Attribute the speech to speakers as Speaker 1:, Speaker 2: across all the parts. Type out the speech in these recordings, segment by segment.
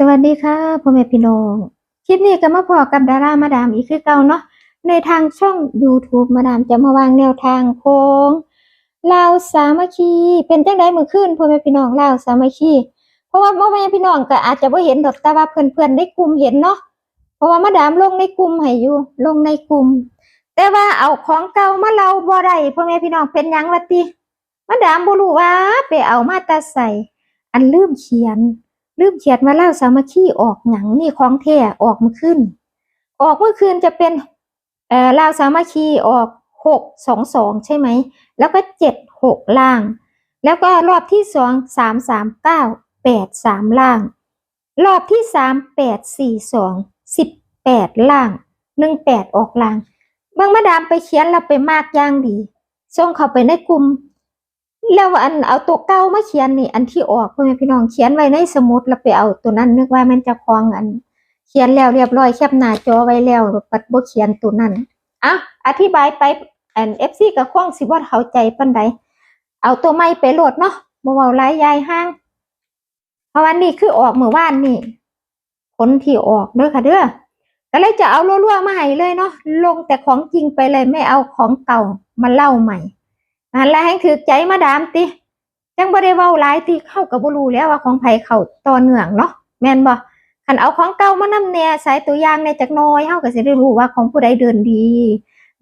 Speaker 1: สวัสดีค่ะพ่อแม่พี่น้องคลิปนี้ก็มาพอกับดารามาดามอีกคือเก่าเนาะในทางช่อง YouTube มาดามจะมาวางแนวทางโค้งลาวสามัคคีเป็นจังไดมื้อคืนพ่อแม่พี่น้องลาวสามัคคีเพราะว่าพ่อแม่พี่น้องก็อาจจะบ่เห็นดอกแต่ว่าเพื่อนๆในกลุ่มเห็นเนาะเพราะว่ามาดามลงในกลุ่มให้อยู่ลงในกลุ่ม แต่ว่าเอาของเก่ามาเล่าบ่ได้พ่อแม่พี่น้องเป็นยังวะติมาดามบ่รู้ว่าไปเอามาตาใส่อันลืมเขียน ลืมเขียนมาเล่าสามัคคีออกหนังนี่ของแท้ออกเมื่อคืนออกเมื่อคืนจะเป็นเอ่อลาวสามัคคีออกหกสองสองใช่ไหม แล้วก็เจ็ดหกล่าง แล้วก็รอบที่สองสามสามเก้าแปดสามล่าง รอบที่สามแปดสี่สองสิบแปดล่างหนึ่งแปดออกล่างบางมาดามไปเขียนแล้วไปมากย่างดีส่งเข้าไปในกลุ่ม แล้วอันเอาตัวเก่ามาเขียนนี่อันที่ออกพ่อแม่พี่น้องเขียนไว้ในสมุดแล้วไปเอาตัวนั้น นึกว่ามันจะคล้องอัน เขียนแล้วเรียบร้อยแคปหน้าจอไว้แล้วปัดบ่เขียนตัวนั้นอะอธิบายไปอัน FC ก็คล้องสิบ่าเข้าใจปานใดเอาตัวใหม่ไปโหลดเนาะบ่เว้าหลายยายห้าง เพราะวันนี้คือออกเมื่อวานนี่ผลที่ออกเด้อค่ะเด้อก็เลยจะเอารั่วๆมาให้เลยเนาะลงแต่ของจริงไปเลยไม่เอาของเก่ามาเล่าใหม่ นั่นแหละให้ถือใจมาดามติจังบ่ได้เว้าหลายติเข้ากับบ่รู้แล้วว่าของไผเข้าต่อเนื่องเนาะแม่นบ่คันเอาของเก่ามานำแหน่ใส่ตัวอย่างในจักน้อยเฮาก็สิได้รู้ว่าของผู้ใดเดินดี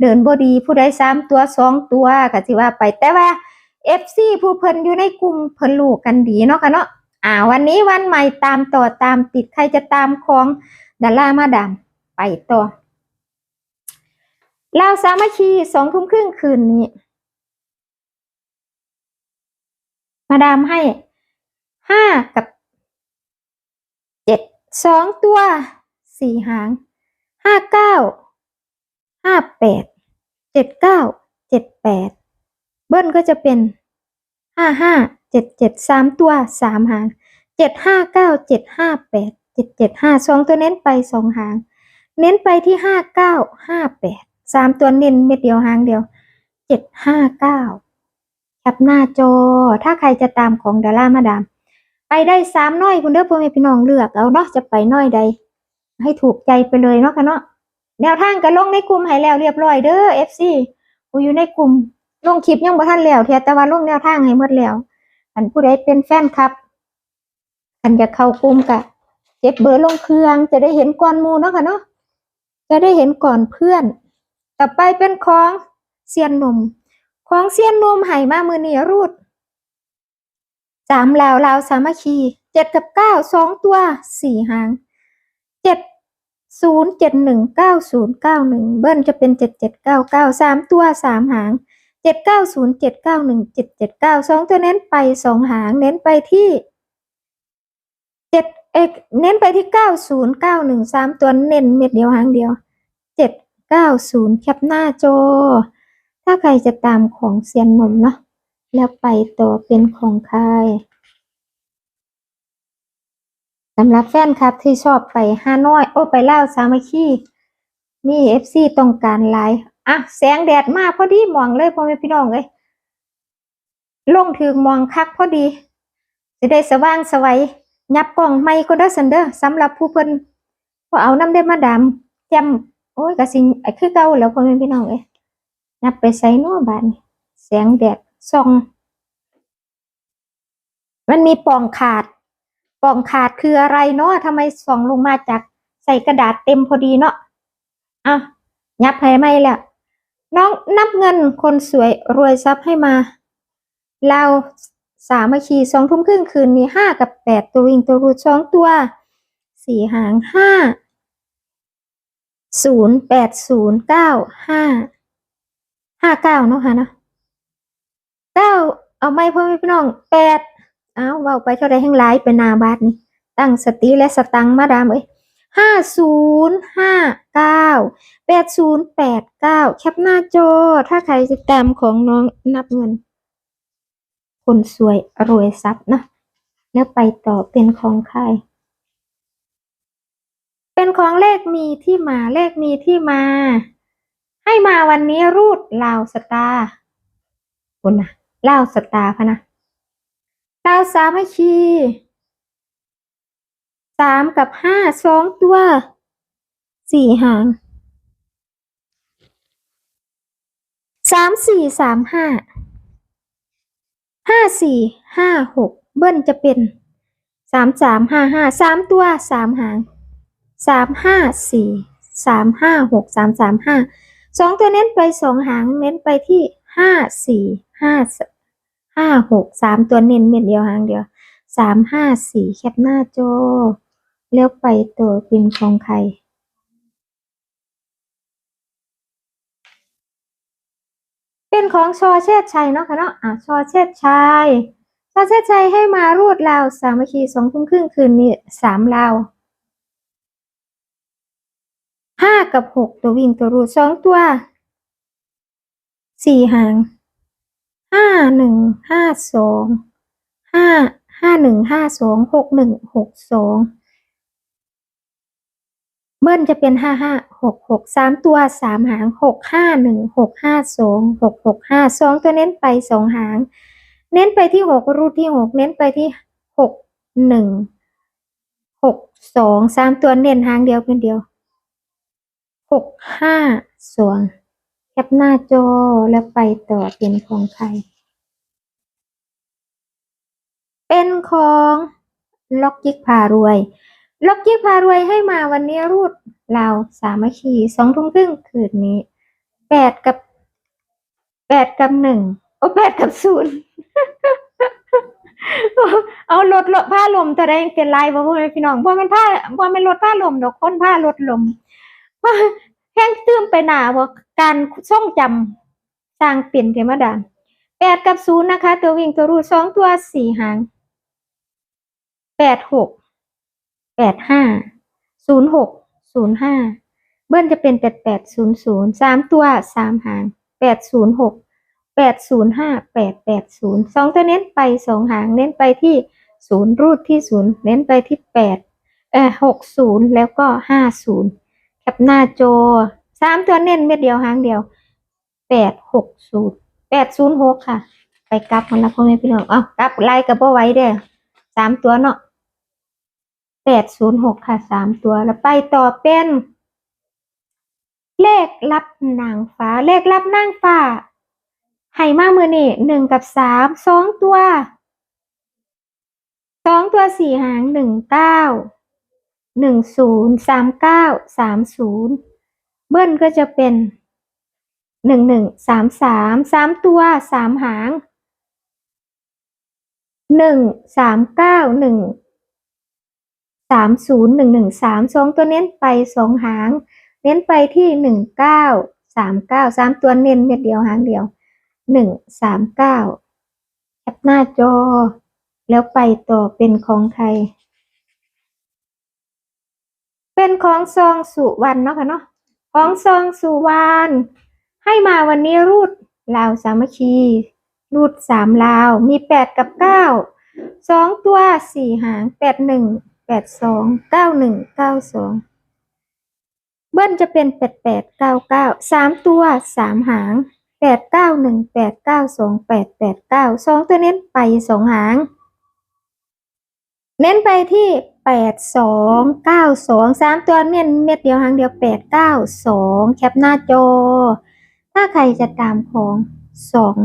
Speaker 1: เดินบ่ดีผู้ใดสาตัวสองตัวก็สิว่าไปแต่ว่า FC ผู้เพิ่นอยู่ในกลุ่มเพิ่นรู้กันดีเนาะค่ะเนาะอ่าวันนี้วันใหม่ตามต่อตามติดใครจะตามของดารามาดามไปต่อลาวสามัคคีสองทุ่มครึ่งคืนนี้ มาดามให้ห้ากับเจ็ดสองตัวสี่หางห้าเก้าห้าแปดเจ็ดเก้าเจ็ดแปดเบิ้ลก็จะเป็นห้าห้าเจ็ดเจ็ดสามตัวสามหางเจ็ดห้าเก้าเจ็ดห้าแปดเจ็ดเจ็ดห้าสองตัวเน้นไปสองหาง เน้นไปที่ห้าเก้าห้าแปดสามตัวเน้นเม็ดเดียวหางเดียวเจ็ดห้าเก้า แคปหน้าจอ ถ้าใครจะตามของดารามาดาม ไปได้สามน้อยคุณเด้อพ่อแม่พี่น้องเลือกเอาเนาะจะไปน้อยใด ให้ถูกใจไปเลยเนาะค่ะเนาะแนวทางก็ลงในกลุ่มให้แล้วเรียบร้อยเด้อ FC กูอยู่ในกลุ่มลงคลิปยังบ่ทันแล้วเทียแต่ว่าลงแนวทางให้หมดแล้วอันผู้ใดเป็นแฟนคลับ อันจะเข้ากลุ่มกะเก็บเบอร์ลงเครื่องจะได้เห็นก่อนมูเนาะค่ะเนาะจะได้เห็นก่อนเพื่อน ต่อไปเป็นของเซียนหนุ่ม ของเซียนนวมไห่มามือนี่รูดสามลาวลาวสามัคคีเจ็ดกับเก้าสองตัวสี่หางเจ็ดศูนย์เจ็ดหนึ่งเก้าศูนย์เก้าหนึ่งเบิ้ลจะเป็นเจ็ดเจ็ดเก้าเก้าสามตัวสามหางเจ็ดเก้าศูนย์เจ็ดเก้าหนึ่งเจ็ดเจ็ดเก้าสองตัวเน้นไปสองหางเน้นไปที่เจ็ดเอกเน้นไปที่เก้าศูนย์เก้าหนึ่งสามตัวเน้นเม็ดเดียวหางเดียวเจ็ดเก้าศูนย์แคปหน้าจอ ถ้าใครจะตามของเซียนนมเนาะแล้วไปต่อเป็นของใครสำหรับแฟนคลับที่ชอบไปฮานอย โอ้ไปเล่าวสามัคคีมีเอฟซีต้องการไลน์อะแสงแดดมากพอดีมองเลยพ่อแม่พี่น้องเลยลงถึงมองคักพอดีจะได้สว่างสวัยยับกล่องไม่ก็ได้สันเดอร์สำหรับผู้เพิ่นพอเอาน้ำได้มาดามจำโอ้ยกะสิไอ้คือเก่าแล้วพ่อแม่พี่น้องเอ้ย นับไปใส่นอบานนี่แสงแดดส่อง มันมีป่องขาด ป่องขาดคืออะไรเนาะทำไมส่องลงมาจากใส่กระดาษเต็มพอดีเนาะอะยับให้ไหมล่ะน้องนับเงินคนสวยรวยทรัพย์ให้มา เราสามัคคีสองทุ่มครึ่งคืนนี้ห้ากับแปดตัววิ่งตัวรูดสองตัวสี่หางห้าศูนย์แปดศูนย์เก้าห้า ห้าเก้าเนาะค่ะเนาะเก้าเอาไม่พ่อแม่พี่น้องแปดเอาเบาไปเท่าไรแห่งหลายไปหนนาบาทนี่ตั้งสติและสตังค์มาดามเอ้ยห้าศูนย์ห้าเก้าแปดศูนย์แปดเก้าแคปหน้าจอ ถ้าใครจะตามของน้องนับเงิน คนสวยรวยทรัพย์นะแล้วไปต่อเป็นของใคร เป็นของเลขมีที่มาเลขมีที่มา ให้มาวันนี้รูดลาวสตาร์คุณนะลาวสตาร์พะนะลาวสามัคคีสามกับห้าสองตัวสี่หางสามสี่สามห้าห้าสี่ห้าหกเบิ้ลจะเป็นสามสามห้าห้าสามตัวสามหางสามห้าสี่สามห้าหกสามสามห้า สองตัวเน้นไปสองหางเน้นไปที่ห้าสี่ห้าห้าหกสามตัวเน้นเม็ดเดียวหางเดียวสามห้าสี่แคปหน้าจอแล้วไปตัวเป็นของใครเป็นของชอเชษชัยเนาะค่ะเนาะอะชอเชษชัยชอเชษชัยให้มารูดราวสามัคคีสองทุ่มครึ่งคืนนี้สามราวห้ากับหกตัววิ่งตัวรูดสองตัวสี่หางห้าหนึ่งห้าสองห้าห้าหนึ่งห้าสองหกหนึ่งหกสองเบิ้ลจะเป็นห้าห้าหกหกสามตัวสามหางหกห้าหนึ่งหกห้าสองหกหกห้าสองตัวเน้นไปสองหาง เน้นไปที่หกรูดที่หกเน้นไปที่หกหนึ่งหกสองสามตัวเน้นหางเดียวเป็นเดียว หกห้าสองแคปหน้าจอแล้วไปต่อเป็นของใคร เป็นของล็อกยิกพารวย ล็อกยิกพารวยให้มาวันนี้รูดเราสามัคคีสองทุ่มครึ่งคืนนี้แปดกับแปดกับหนึ่งโอ้แปดกับศูนย์เอารถผ้าลมตัวใดยังเป็นไรบ่พ่อแม่พี่น้องบ่แมันผ้าบ่แมันรถผ้าลมดอกคนผ้ารถลม แห้งตื้มไปหนาบ่การช่องจำสร้างเปลี่ยนเทมดาแปดกับศูนย์นะคะ ตัววิ่งตัวรูดสองตัวสี่หางแปดหกแปดห้าศูนย์หกศูนย์ห้าเบิ้ลจะเป็นแปดแปดศูนย์ศูนย์สามตัวสามหางแปดศูนย์หกแปดศูนย์ห้าแปดแปดศูนย์สองตัวเน้นไปสองหางเน้นไปที่ศูนย์รูดที่ศูนย์เน้นไปที่แปดเออหกศูนย์แล้วก็ห้าศูนย์ แคปหน้าจอสามตัวเน้นเม็ดเดียวหางเดียวแปดหกศูนย์แปดศูนย์หกค่ะ ไปกลับมันละพ่อแม่พี่น้องอ้ากลับไล่กับพ่อไว้เด้อสามตัวเนาะแปดศูนย์หกค่ะสามตัวแล้วไปต่อเป็น เลขลับนางฟ้า เลขลับนางฟ้าให้มามือนี่หนึ่งกับสามสองตัวสองตัวสี่หางหนึ่งเก้า หนึ่งศูนย์สามเก้าสามศูนย์เบิ้ลก็จะเป็นหนึ่งหนึ่งสามสามสามตัวสามหางหนึ่งสามเก้าหนึ่งสามศูนย์หนึ่งหนึ่งสามสองตัวเน้นไปสองหาง เน้นไปที่หนึ่งเก้าสามเก้าสามตัวเน้นเม็ดเดียวหางเดียวหนึ่งสามเก้าแคปหน้าจอ แล้วไปต่อเป็นของใคร เป็นของซองสุวรรณเนาะค่ะเนาะของซองสุวรรณให้มาวันนี้รูดลาวสามัคคีรูดสามลาวมีแปดกับเก้าสองตัวสี่หางแปดหนึ่งแปดสองเก้าหนึ่งเก้าสองเบิ้ลจะเป็นแปดแปดเก้าเก้าสามตัวสามหางแปดเก้าหนึ่งแปดเก้าสองแปดแปดเก้าสองตัวเน้นไปสองหาง เน้นไปที่ แปดสองเก้าสองสามตัวเน้นเม็ดเดียวหางเดียวแปดเก้าสองแคปหน้าจอ ถ้าใครจะตามของสอง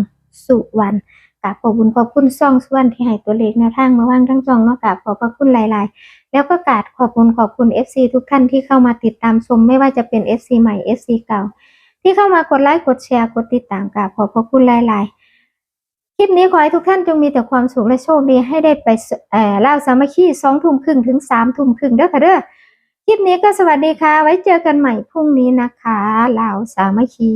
Speaker 1: สุวรรณกราบขอบคุณขอบคุณซ่องสุวรรณที่ให้ตัวเลขแนวทางมาว่างทั้งสองเนาะกราบขอบพระคุณหลาย ๆ แล้วก็กาบขอบคุณขอบคุณ FC ทุกท่านที่เข้ามาติดตามชมไม่ว่าจะเป็น FC ใหม่ FC เก่า ที่เข้ามากดไลค์กดแชร์กดติดตามกราบขอบพระคุณหลาย ๆ ลิปนี้ขอให้ทุกท่านจงมีแต่ความสุขและโชคดีให้ได้ไปเอ่อเล่าสามัคคีสองทุ่มครึ่งถึงสามทุ่มครึ่งเด้อค่ะเด้อคลิปนี้ก็สวัสดีค่ะ ไว้เจอกันใหม่พรุ่งนี้นะคะเล่าสามัคคี